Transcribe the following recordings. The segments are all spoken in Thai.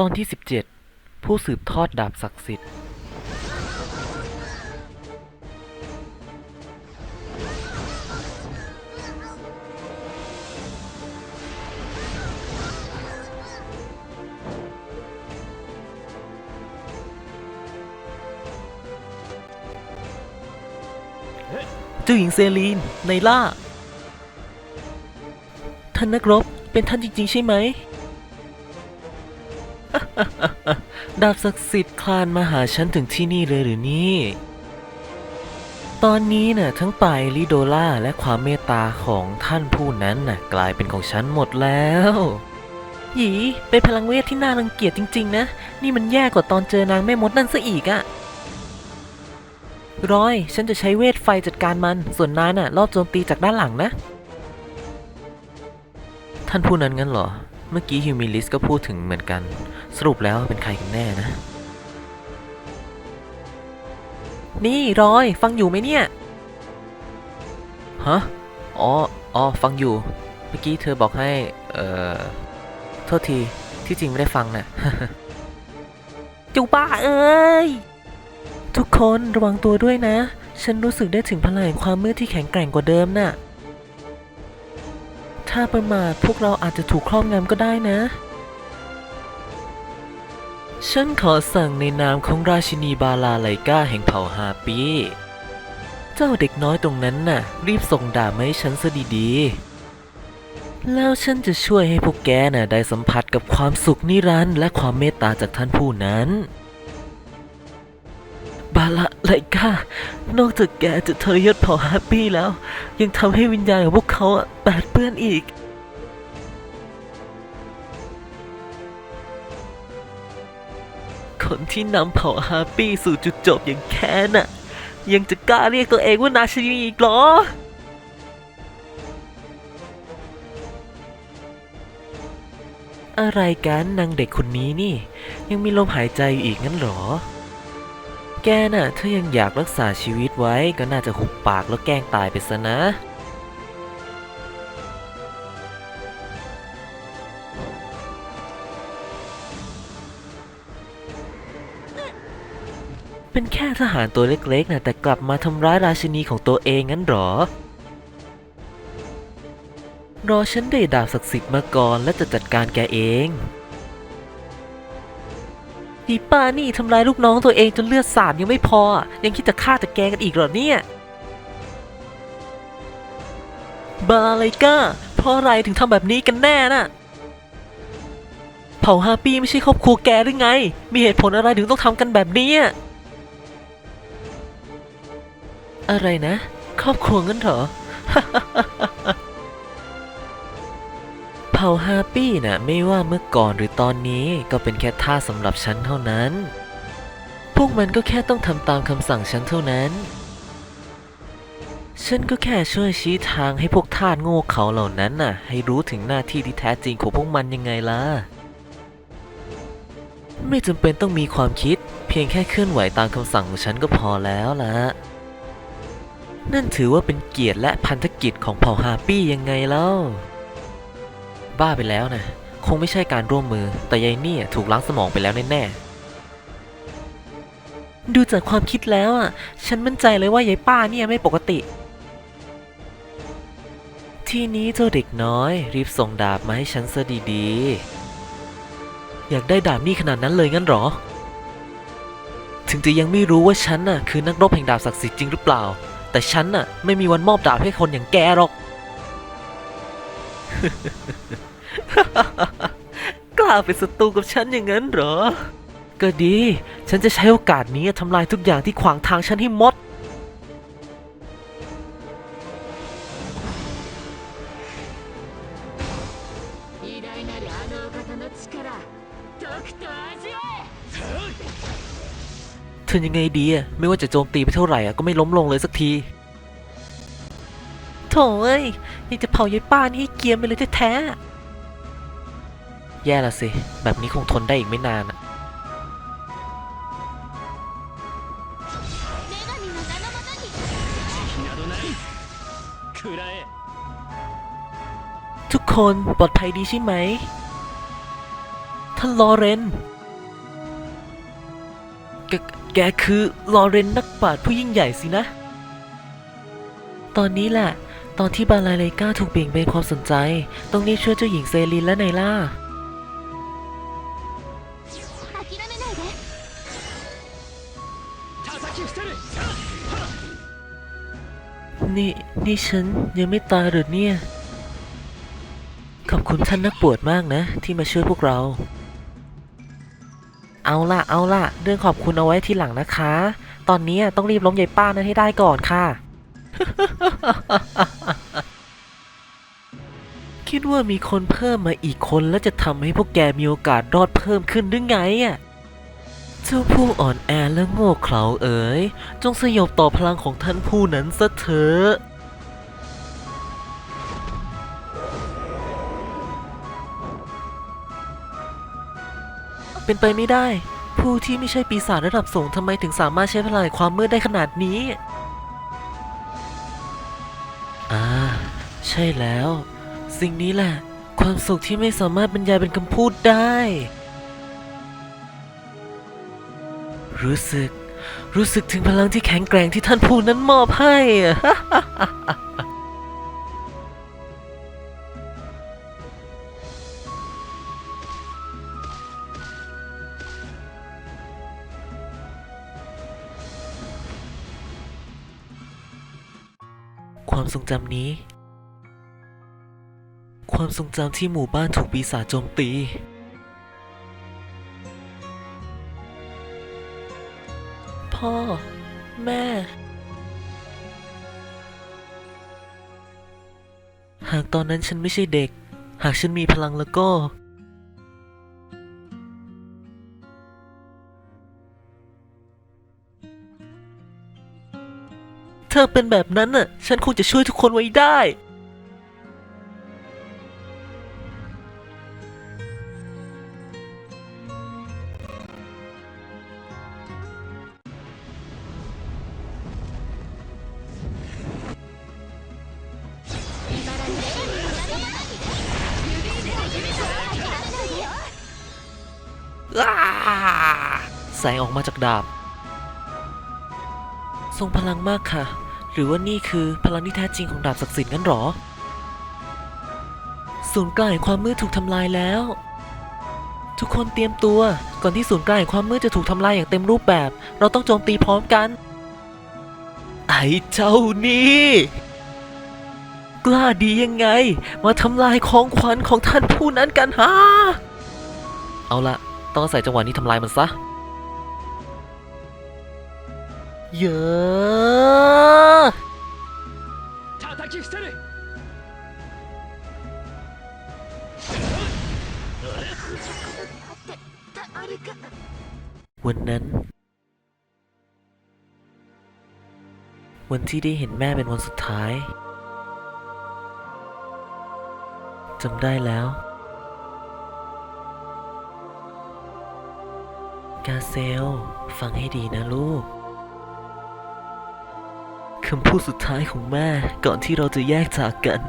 ตอนที่ 17 ผู้สืบทอดดาบศักดิ์สิทธิ์ เจ้าหญิงเซรีน ในล่า ท่านนักรบ เป็นท่านจริง ๆ ใช่ไหม ดาบศักดิ์สิทธิ์คลานมาหาฉันถึงที่นี่เลยหรือนี่ ตอนนี้น่ะทั้งป่ายลิโดล่าและความเมตตาของท่านผู้นั้นน่ะกลายเป็นของฉันหมดแล้ว หยีเป็นพลังเวทที่น่ารังเกียจจริง ๆ นะ นี่มันแย่กว่าตอนเจอนางแม่มดนั่นซะอีกอะร้อย ฉันจะใช้เวทไฟจัดการมัน ส่วนนายน่ะรอบโจมตีจากด้านหลังนะ ท่านผู้นั้นงั้นเหรอ เมื่อกี้ฮิวมิลิสก็พูดถึงเหมือนกัน สรุปแล้วเป็นใครกันแน่นะ นี่รอยฟังอยู่ไหมเนี่ย ฮะ อ๋อ อ๋อ ฟังอยู่ เมื่อกี้เธอบอกให้ เอ่อ โทษทีที่จริงไม่ได้ฟังน่ะจุบ้าเอ้ย ทุกคนระวังตัวด้วยนะ ฉันรู้สึกได้ถึงพลังแห่งความมืดที่แข็งแกร่งกว่าเดิมน่ะ ถ้าประมาทพวกเราอาจจะถูกครอบงำก็ได้นะ ฉันขอสั่งในนามของราชินีบาลาไลกาแห่งเผ่าฮาปี เจ้าเด็กน้อยตรงนั้นน่ะ รีบส่งดาบมาให้ฉันซะดีๆ แล้วฉันจะช่วยให้พวกแกน่ะได้สัมผัสกับความสุขนิรันดร์และความเมตตาจากท่านผู้นั้น บาละไลกานอกจากแกจะทรยศเผ่าฮาปี้แล้ว ยังทำให้วิญญาณของพวกเขาแปดเปื้อนอีก คนที่นำเผ่าฮาปี้สู่จุดจบอย่างแค้นน่ะ ยังจะกล้าเรียกตัวเองว่านาชนีอีกเหรออะไรกันนางเด็กคนนี้นี่ ยังมีลมหายใจอยู่อีกงั้นเหรอ แกน่ะ ถ้ายังอยากรักษาชีวิตไว้ก็น่าจะหุบปากแล้วแกล้งตายไปซะนะ เป็นแค่ทหารตัวเล็กๆนะแต่กลับมาทำร้ายราชินีของตัวเองงั้นหรอ รอฉันได้ดาบศักดิ์สิทธิ์มาก่อนและจะจัดการแกเอง อีป้านี่ทำร้ายลูกน้องตัวเองจนเลือดสาดยังไม่พอ ยังคิดจะฆ่าจะแกงกันอีกเหรอเนี่ยบาอะไรก้าเพราะอะไรถึงทำแบบนี้กันแน่น่ะ เผ่าฮาปี้ไม่ใช่ครอบครัวแกหรือไง มีเหตุผลอะไรถึงต้องทำกันแบบนี้ อะอะไรนะ ครอบครัวงั้นเหรอาฮาปี้น่ะไม่ว่าเมื่อก่อนหรือตอนนี้ก็เป็นแค่ท่าสสำหรับฉันเท่านั้น พวกมันก็แค่ต้องทำตามคำสั่งฉันเท่านั้น ฉันก็แค่ช่วยชี้ทางให้พวกทาสโง่เขาเหล่านั้นน่ะ ให้รู้ถึงหน้าที่ที่แท้จริงของพวกมันยังไงล่ะ ไม่จำเป็นต้องมีความคิด เพียงแค่เคลื่อนไหวตามคำสั่งของฉันก็พอแล้วล่ะนั่นถือว่าเป็นเกียรติและพันธกิจของเผ่าฮาปี้ยังไงเล่า บ้าไปแล้วนะ คงไม่ใช่การร่วมมือ แต่ยายนี่ถูกล้างสมองไปแล้วแน่ๆ ดูจากความคิดแล้วอะ ฉันมั่นใจเลยว่ายายป้าเนี่ยไม่ปกติ ทีนี้เจ้าเด็กน้อย รีบส่งดาบมาให้ฉันซะดีๆ อยากได้ดาบนี่ขนาดนั้นเลยงั้นหรอ ถึงจะยังไม่รู้ว่าฉันน่ะคือนักรบแห่งดาบศักดิ์สิทธิ์จริงหรือเปล่า แต่ฉันน่ะไม่มีวันมอบดาบให้คนอย่างแกหรอก กล้าเป็นศัตรูกับฉันอย่างนั้นเหรอ ก็ดี ฉันจะใช้โอกาสนี้ทำลายทุกอย่างที่ขวางทางฉันให้หมด 偉大なるあのお方の力とくと味わえ เธอยังไงดีอะไม่ว่าจะโจมตีไปเท่าไหร่อะก็ไม่ล้มลงเลยสักที โถเอ้ยยังจะเผายายป้านี่เกียมไปเลยแท้ๆแย่ละสิ แบบนี้คงทนได้อีกไม่นานอะทุกคนปลอดภัยดีใช่ไหม ท่านลอเรน แกแกคือลอเรนนักปราชญ์ผู้ยิ่งใหญ่สินะ ตอนนี้แหละ ตอนที่บาลายเลกาถูกเบี่ยงเบนความสนใจตรงนี้ช่วยเจ้าหญิงเซรินและไนล่า นี่ นี่ฉันยังไม่ตายหรือเนี่ย ขอบคุณท่านนักปวดมากนะ ที่มาช่วยพวกเรา เอาล่ะ เอาล่ะ เรื่องขอบคุณเอาไว้ทีหลังนะคะ ตอนนี้ต้องรีบล้มยายป้านั้นให้ได้ก่อนค่ะ คิดว่ามีคนเพิ่มมาอีกคนแล้วจะทำให้พวกแกมีโอกาสรอดเพิ่มขึ้นหรือไงอะ เจ้าผู้อ่อนแอและโง่เขลาเอ๋ย จงสยบต่อพลังของท่านผู้นั้นซะเถอะเป็นไปไม่ได้ ผู้ที่ไม่ใช่ปีศาจระดับสูงทำไมถึงสามารถใช้พลังความมืดได้ขนาดนี้ ใช่แล้ว สิ่งนี้แหละ ความสุขที่ไม่สามารถบรรยายเป็นคำพูดได้ รู้สึก รู้สึกถึงพลังที่แข็งแกร่งที่ท่านผู้นั้นมอบให้อะความทรงจำนี้ ความทรงจำที่หมู่บ้านถูกปีศาจโจมตี พ่อ แม่ หากตอนนั้นฉันไม่ใช่เด็ก หากฉันมีพลังแล้วก็ เธอเป็นแบบนั้นน่ะ ฉันคงจะช่วยทุกคนไว้ได้ แสงออกมาจากดาบ ทรงพลังมากค่ะ หรือว่านี่คือพลังที่แท้จริงของดาบศักดิ์สิทธิ์งั้นหรอ ศูนย์กลางแห่งความมืดถูกทำลายแล้ว ทุกคนเตรียมตัว ก่อนที่ศูนย์กลางแห่งความมืดจะถูกทำลายอย่างเต็มรูปแบบ เราต้องโจมตีพร้อมกัน ไอ้เจ้านี่กล้าดียังไง มาทำลายของขวัญของท่านผู้นั้นกันฮะ เอาละต้องอาศัยจังหวะนี้ทำลายมันซะ ยอะวันนั้น วันที่ได้เห็นแม่เป็นวันสุดท้ายจำได้แล้ว กาเซล ฟังให้ดีนะลูก คำพูดสุดท้ายของแม่ก่อนที่เราจะแยกจากกัน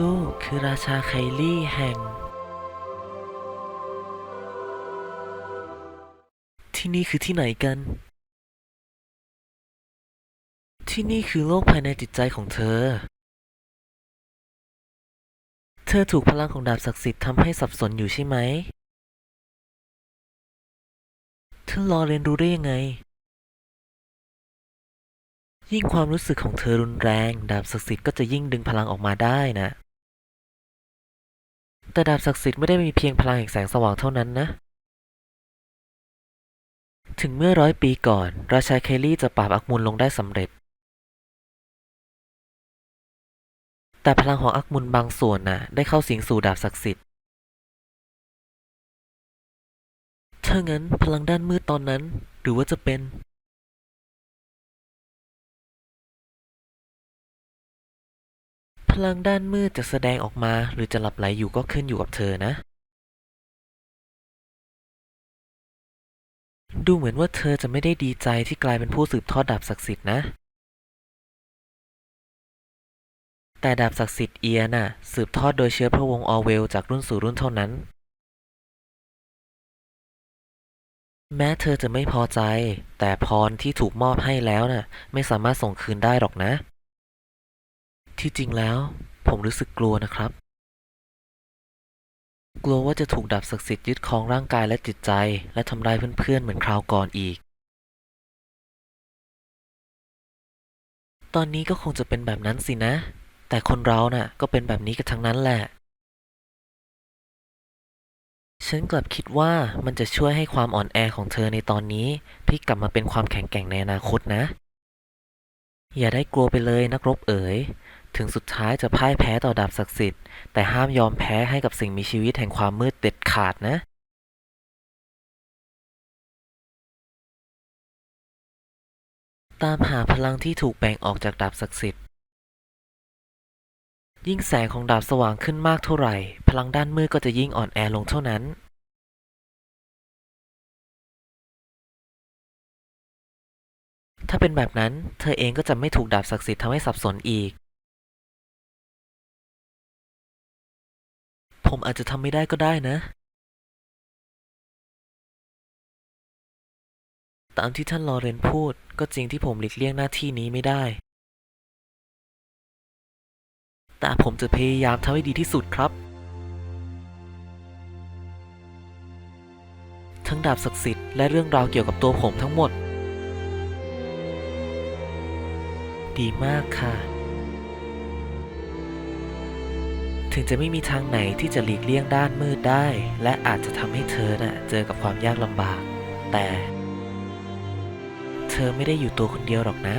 ลูกคือราชาไคลี่แห่ง ที่นี่คือที่ไหนกัน ที่นี่คือโลกภายในจิตใจของเธอ เธอถูกพลังของดาบศักดิ์สิทธิ์ทำให้สับสนอยู่ใช่ไหม ท่านรอเรียนรู้ได้ยังไง ยิ่งความรู้สึกของเธอรุนแรง ดาบศักดิ์สิทธิ์ก็จะยิ่งดึงพลังออกมาได้นะ แต่ดาบศักดิ์สิทธิ์ไม่ได้มีเพียงพลังแห่งแสงสว่างเท่านั้นนะ ถึงเมื่อร้อยปีก่อน ราชาเคลลี่จะปราบอักมุลลงได้สำเร็จ แต่พลังของอักมุลบางส่วนน่ะ ได้เข้าสิงสู่ดาบศักดิ์สิทธิ์ ถ้างั้นพลังด้านมืดตอนนั้น หรือว่าจะเป็นพลังด้านมืดจะแสดงออกมาหรือจะหลับไหลอยู่ก็ขึ้นอยู่กับเธอนะ ดูเหมือนว่าเธอจะไม่ได้ดีใจที่กลายเป็นผู้สืบทอดดาบศักดิ์สิทธิ์นะ แต่ดาบศักดิ์สิทธิ์เอียน่ะ สืบทอดโดยเชื้อพระวงศ์ออเวลจากรุ่นสู่รุ่นเท่านั้น แม้เธอจะไม่พอใจ แต่พรที่ถูกมอบให้แล้วน่ะ ไม่สามารถส่งคืนได้หรอกนะ ที่จริงแล้ว ผมรู้สึกกลัวนะครับ กลัวว่าจะถูกดาบศักดิ์สิทธิ์ยึดครองร่างกายและจิตใจ และทำร้ายเพื่อนๆเหมือนคราวก่อนอีก ตอนนี้ก็คงจะเป็นแบบนั้นสินะ แต่คนเราน่ะ ก็เป็นแบบนี้กันทั้งนั้นแหละ ฉันกลับคิดว่ามันจะช่วยให้ความอ่อนแอของเธอในตอนนี้พลิกกลับมาเป็นความแข็งแกร่งในอนาคตนะ อย่าได้กลัวไปเลยนักรบเอ๋ย ถึงสุดท้ายจะพ่ายแพ้ต่อดาบศักดิ์สิทธิ์แต่ห้ามยอมแพ้ให้กับสิ่งมีชีวิตแห่งความมืดเด็ดขาดนะ ตามหาพลังที่ถูกแบ่งออกจากดาบศักดิ์สิทธิ์ ยิ่งแสงของดาบสว่างขึ้นมากเท่าไหร่ พลังด้านมืดก็จะยิ่งอ่อนแอลงเท่านั้น ถ้าเป็นแบบนั้น เธอเองก็จะไม่ถูกดาบศักดิ์สิทธิ์ทำให้สับสนอีก ผมอาจจะทำไม่ได้ก็ได้นะ ตามที่ท่านลอเรนพูด ก็จริงที่ผมหลีกเลี่ยงหน้าที่นี้ไม่ได้ แต่ผมจะพยายามทำให้ดีที่สุดครับ ทั้งดาบศักดิ์สิทธิ์และเรื่องราวเกี่ยวกับตัวผมทั้งหมด ดีมากค่ะ ถึงจะไม่มีทางไหนที่จะหลีกเลี่ยงด้านมืดได้ และอาจจะทำให้เธอน่ะเจอกับความยากลำบาก แต่ เธอไม่ได้อยู่ตัวคนเดียวหรอกนะ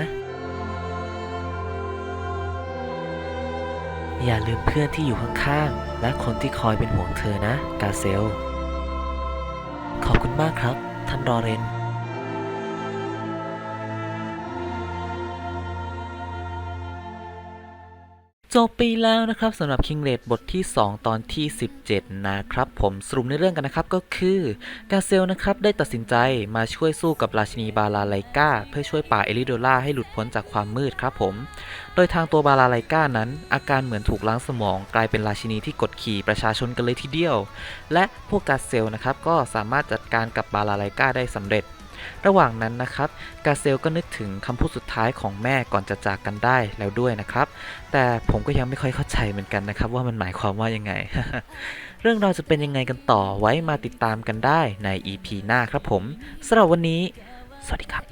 อย่าลืมเพื่อนที่อยู่ข้างๆ และคนที่คอยเป็นห่วงเธอนะ กาเซล ขอบคุณมากครับ ท่านรอเรน จบไปแล้วนะครับสำหรับ King r a d บทที่ 2 ตอนที่ 17 นะครับผมสรุปในเรื่องกันนะครับก็คือกาเซลนะครับได้ตัดสินใจมาช่วยสู้กับราชินีบาลาไลกาเพื่อช่วยป่าเอลิโดล่าให้หลุดพ้นจากความมืดครับผม โดยทางตัวบาลาไลกานั้น อาการเหมือนถูกล้างสมอง กลายเป็นราชินีที่กดขี่ประชาชนกันเลยทีเดียว และพวกกาเซลนะครับก็สามารถจัดการกับบาลาไลกาได้สำเร็จ ระหว่างนั้นนะครับ กาเซลก็นึกถึงคำพูดสุดท้ายของแม่ก่อนจะจากกันได้แล้วด้วยนะครับ แต่ผมก็ยังไม่ค่อยเข้าใจเหมือนกันนะครับ ว่ามันหมายความว่ายังไง เรื่องเราจะเป็นยังไงกันต่อไว้มาติดตามกันได้ใน EP หน้าครับผมสำหรับวันนี้ สวัสดีครับ